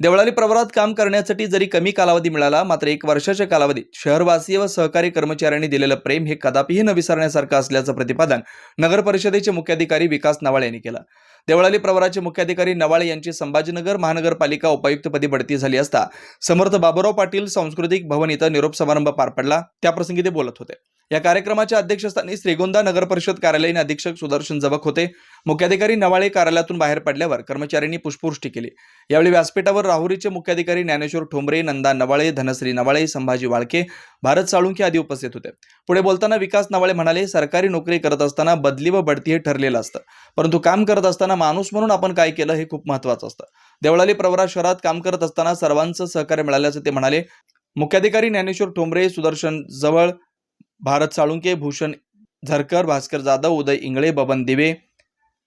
देवळाली प्रभारात काम करण्यासाठी जरी कमी कालावधी मिळाला मात्र एक वर्षाच्या कालावधीत शहरवासीय व सहकारी कर्मचाऱ्यांनी दिलेलं प्रेम हे कदापिही न विसरण्यासारखं असल्याचं प्रतिपादन नगर परिषदेचे मुख्याधिकारी विकास नवाळे यांनी केलं. देवळाली प्रवराचे मुख्याधिकारी नवाळे यांची संभाजीनगर महानगरपालिका उपायुक्तपदी बढती झाली असता समर्थ बाबुराव पाटील सांस्कृतिक भवन इथं निरोप समारंभ पार पडला. त्याप्रसंगी ते बोलत होते. या कार्यक्रमाच्या अध्यक्षस्थानी श्रीगोंदा नगर परिषद कार्यालयीन अधीक्षक सुदर्शन जबक होते. मुख्याधिकारी नवाळे कार्यालयातून बाहेर पडल्यावर कर्मचाऱ्यांनी पुष्पवृष्टी केली. यावेळी व्यासपीठावर राहुरीचे मुख्याधिकारी ज्ञानेश्वर ठोंबरे नंदा नवाळे धनश्री नवाळे संभाजी वाळके भारत साळुंखे आदी उपस्थित होते. पुढे बोलताना विकास नवाळे म्हणाले सरकारी नोकरी करत असताना बदली व बढती हे ठरलेलं असतं. परंतु काम करत असताना माणूस म्हणून आपण काय केलं हे खूप महत्त्वाचं असतं. देवळाली प्रवरा शहरात काम करत असताना सर्वांचं सहकार्य मिळाल्याचं ते म्हणाले. मुख्याधिकारी ज्ञानेश्वर ठोंबरे सुदर्शन जवळ भारत साळुंके भूषण झरकर भास्कर जाधव उदय इंगळे बबन दिवे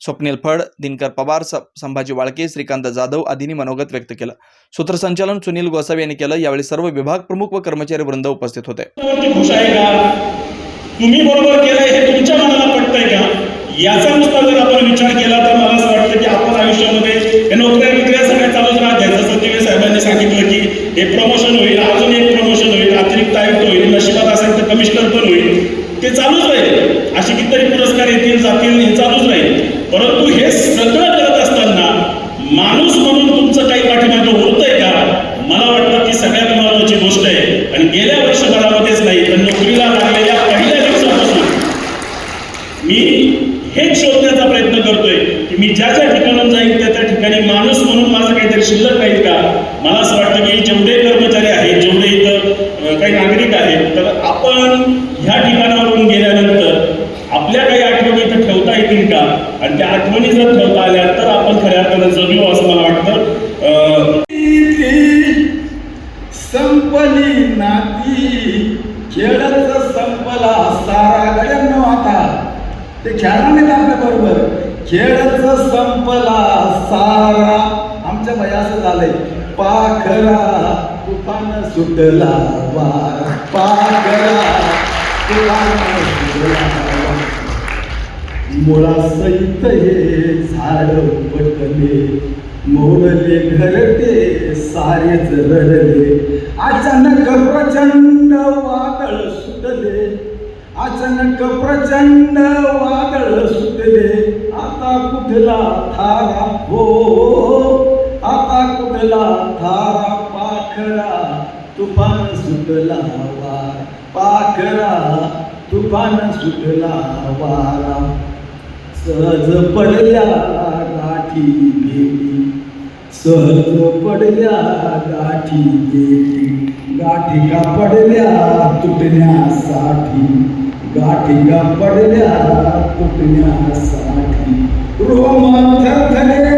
स्वप्नील फड दिनकर पवार संभाजी वाळके श्रीकांत जाधव आदींनी मनोगत व्यक्त केलं. सूत्रसंचालन सुनील गोसावी यांनी केलं. यावेळी सर्व विभाग प्रमुख व कर्मचारी वृंद उपस्थित होते. तुम्ही बरोबर केलंय हे तुमच्या मनाला पटतंय का? याचा नुसता जर आपण विचार केला तर मला असं वाटतं की आपण आयुष्यामध्ये हे नोकऱ्या विक्रिया सगळ्या चालूच राहते. जसं दिवे साहेबांनी सांगितलं की हे प्रमोशन होईल अजून एक प्रमोशन होईल अतिरिक्त आयुक्त होईल नशिबात कमिशनर पण होईल. ते चालूच राहील. असे कितीतरी पुरस्कार येतील जातील हे चालूच राहील. परंतु हे सगळं करत असताना माणूस म्हणून तुमचं काही पाठीमागं होतंय का? मला वाटतं ती सगळ्यात महत्वाची गोष्ट आहे. आणि गेल्या वर्षभरामध्येच नाही तर नोकरीला लागलेल्या पहिल्या दिवसापासून. मी हेच शोधण्याचा प्रयत्न करतोय की मी ज्या ज्या ठिकाणून जाईल त्या त्या ठिकाणी माणूस म्हणून माझं काहीतरी शिल्लक राहील का? मला असं वाटतं की जेवढे कर्मचारी आहेत जेवढे इथं अं, काही नागरिक आहेत तर आपण ह्या ठिकाणावरून गेल्यानंतर आपल्या काही आठवणी इथं ठेवता येतील का आणि त्या आठवणी जर ठेवता आल्या तर आपण खऱ्या अर्थानं जगू असं मला वाटतं अं, संपली नाती खेळच संपला सारा गड्यांनो आता. ते खेळणार नाहीत आपल्या बरोबर. खेळच संपला सारा. आमच्या भया असं झालंय. पाखरा तुफान सुटला वारा. पाखरा तुफान सुटला मुळा सहित हे झाड पटले मोहले घरटे सारेच रडले. अचानक प्रचंड वादळ सुटले. अचानक प्रचंड वादळ सुटले. आता कुठला थारा? हो आता कुठला थारा? पाखरा तुफान सुटला वारा. पाखरा तुफान सुटला वारा. सहज पडल्या गाठी भेटी सहज पडल्या गाठी भेटी गाठीका पडल्या तुटण्यासाठी. गाठीका पडल्या तुटण्यासाठी. रोम थरथरे